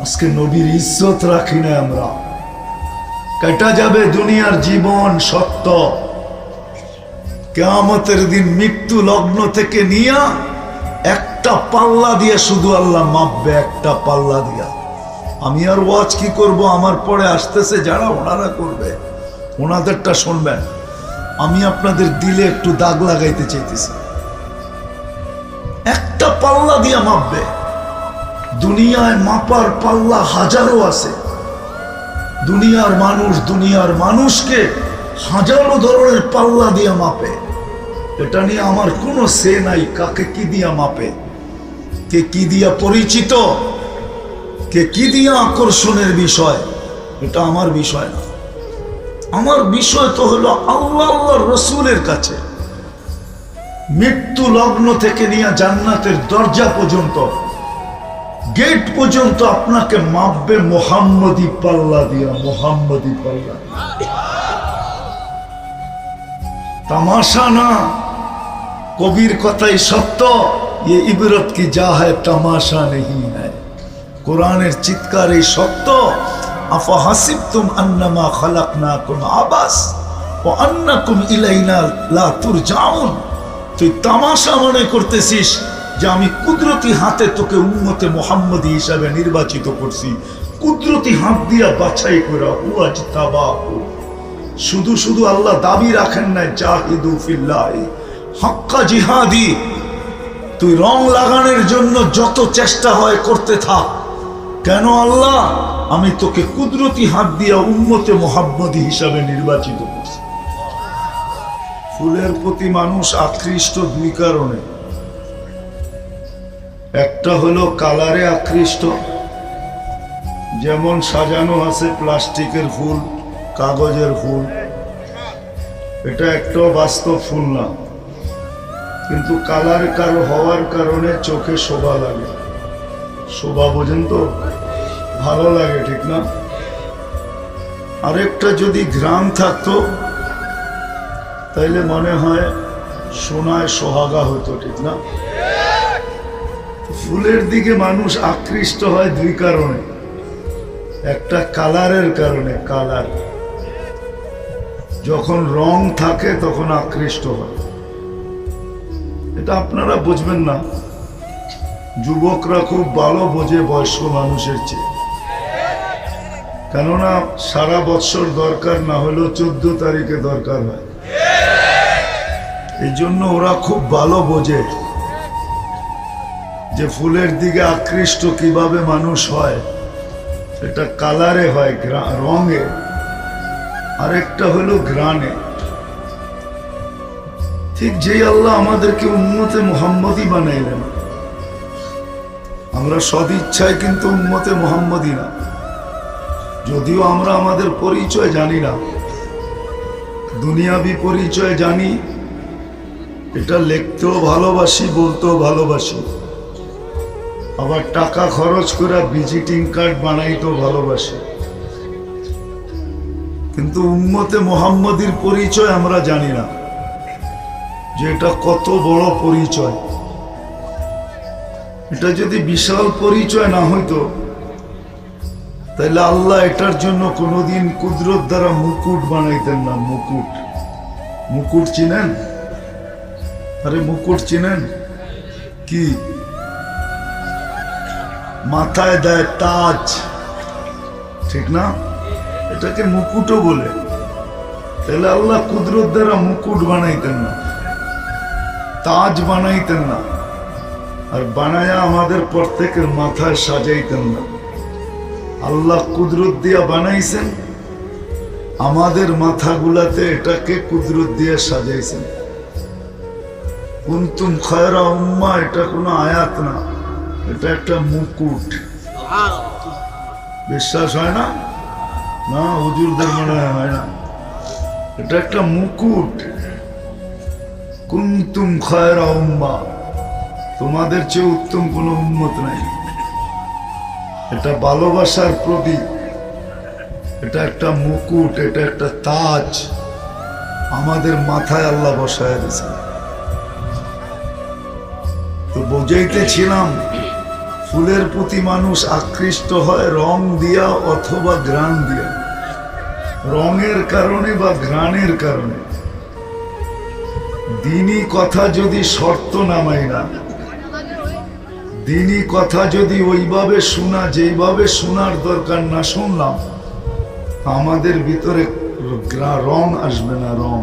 আজকে নবীর ইজ্জত রাখি না আমরা। কেটা যাবে দুনিয়ার জীবন সত্য? কেয়ামতের দিন মৃত্যু লগ্ন থেকে নিয়া একটা পাল্লা দিয়ে শুধু আল্লাহ মাপবে, একটা পাল্লা দিয়া। আমি আর ওয়াজ কি করব? আমার পরে আসতেছে, যারা ওনারা করবে, ওনাদেরটা শুনবেন। আমি আপনাদের দিলে একটু দাগ লাগাইতে চাইতেছি। একটা পাল্লা দিয়া মাপবে। দুনিয়ায় মাপার পাল্লা হাজারো আছে। দুনিয়ার মানুষ দুনিয়ার মানুষকে হাজারো ধরনের পাল্লা দিয়া মাপে। এটা নিয়ে আমার কোনো সে নাই, কাকে কি দিয়া মাপে? কে কি দিয়া পরিচিত? কে কি দিয়া আকর্ষণের বিষয়? এটা আমার বিষয় না। আমার বিষয় তো হলো আল্লাহ আল্লাহ রসুলের কাছে। মৃত্যু লগ্ন থেকে নিয়ে জান্নাতের দরজা পর্যন্ত গেট পর্যন্ত আপনাকে মাপবে মোহাম্মদী পাল্লা দিয়া মোহাম্মদী পাল্লা তামাশা না কবির কথাই সত্য ये इबरत की जा है तमाशा नहीं है কোরআনের চিৎকার এই সত্য আফা হাসিব তুম আন্নামা খালাক না কুম আবাস ও আন্না কুম ইলাইনা লা তুর যাউন তুই তামাশা মনে করতেছিস যে আমি কুদরতি হাতে তোকে উম্মতে মোহাম্মদী হিসাবে নির্বাচিত করছি। কুদরতি হাত দিয়া বাছাই করা হুয়াজ তাবাহু শুধু শুধু আল্লাহ দাবি রাখেন না জাহিদু ফিল্লাহি। হাক্কা জিহাদি, তুই রং লাগানোর জন্য যত চেষ্টা হয় করতে থাক। কেন আল্লাহ? আমি তোকে কুদরতি হাত দিয়া উন্মতে মোহাম্মদী হিসাবে নির্বাচিত করছি। ফুলের প্রতি মানুষ আকৃষ্ট দুই কারণে। একটা হলো কালারে আকৃষ্ট, যেমন সাজানো আছে প্লাস্টিকের ফুল, কাগজের ফুল। এটা একটাও বাস্তব ফুল না, কিন্তু কালার কারও হওয়ার কারণে চোখে শোভা লাগে। শোভা বোঝেন তো? ভালো লাগে, ঠিক না? আরেকটা যদি ঘ্রাণ থাকতো, তাইলে মনে হয় সোনায় সোহাগা হতো, ঠিক না? ফুলের দিকে মানুষ আকৃষ্ট হয় দুই কারণে। একটা কালারের কারণে, কালার। যখন রং থাকে, তখন আকৃষ্ট হয়। এটা আপনারা বুঝবেন না। যুবকরা খুব ভালো বোঝে বয়স্ক মানুষের চেয়ে। কেননা, সারা বৎসর দরকার না হলেও চোদ্দ তারিখে দরকার হয়। এই জন্য ওরা খুব ভালো বোঝে। যে ফুলের দিকে আকৃষ্ট কীভাবে মানুষ হয়, সেটা কালারে হয় রঙে। আরেকটা হলো গ্রানে ঠিক যেই আল্লাহ আমাদেরকে উন্মতে মোহাম্মদই বানাইলেন। আমরা সদিচ্ছায় কিন্তু উন্মতে মোহাম্মদই না। যদিও আমরা আমাদের পরিচয় জানি না। দুনিয়াবি পরিচয় জানি, এটা লিখতেও ভালোবাসি, বলতেও ভালোবাসি। আবার টাকা খরচ করে ভিজিটিং কার্ড বানাইতেও ভালোবাসি। কিন্তু উম্মতে মোহাম্মদীর পরিচয় আমরা জানি না, যে এটা কত বড় পরিচয়। এটা যদি বিশাল পরিচয় না হইতো তাহলে আল্লাহ এটার জন্য কোনোদিন কুদরত দ্বারা মুকুট বানাইতেন না, মুকুট। মুকুট চিনেন? আরে মুকুট চিনেন? কি? মাথায় দেয় তাজ। ঠিক না? এটাকে মুকুটও বলে। তাহলে আল্লাহ কুদরত দ্বারা মুকুট বানাইতেন না। তাজ বানাইতেন না। আর বানায়া আমাদের প্রত্যেকের মাথায় সাজাইতেন না। আল্লাহ কুদরত দিয়া বানাইছেন। আমাদের মাথাগুলাতে এটাকে কুদরত দিয়ে সাজাইছেন। কুন্তুম খয়রা উম্মা, এটা কোনো আয়াত না। এটা একটা মুকুট। বিশ্বাস হয় না? না মনে হয় না। এটা একটা মুকুট। কুন্তুম খয়রা তোমাদের চেয়ে উত্তম কোনো উন্মত নাই। এটা ভালোবাসার প্রতীক। এটা একটা মুকুট, এটা একটা তাজ। আমাদের মাথায় আল্লাহ বসায় দিয়েছে তো বোঝাইতেছিলাম ফুলের প্রতি মানুষ আকৃষ্ট হয় রং দিয়া অথবা গ্রান দিয়া। রঙের কারণে বা ঘ্রাণের কারণে। দিনই কথা যদি শর্ত নামাই না, দিনই কথা যদি ওইভাবে শোনা, যেইভাবে শোনার দরকার না শুনলাম, আমাদের ভিতরে রং আসবে না, রং।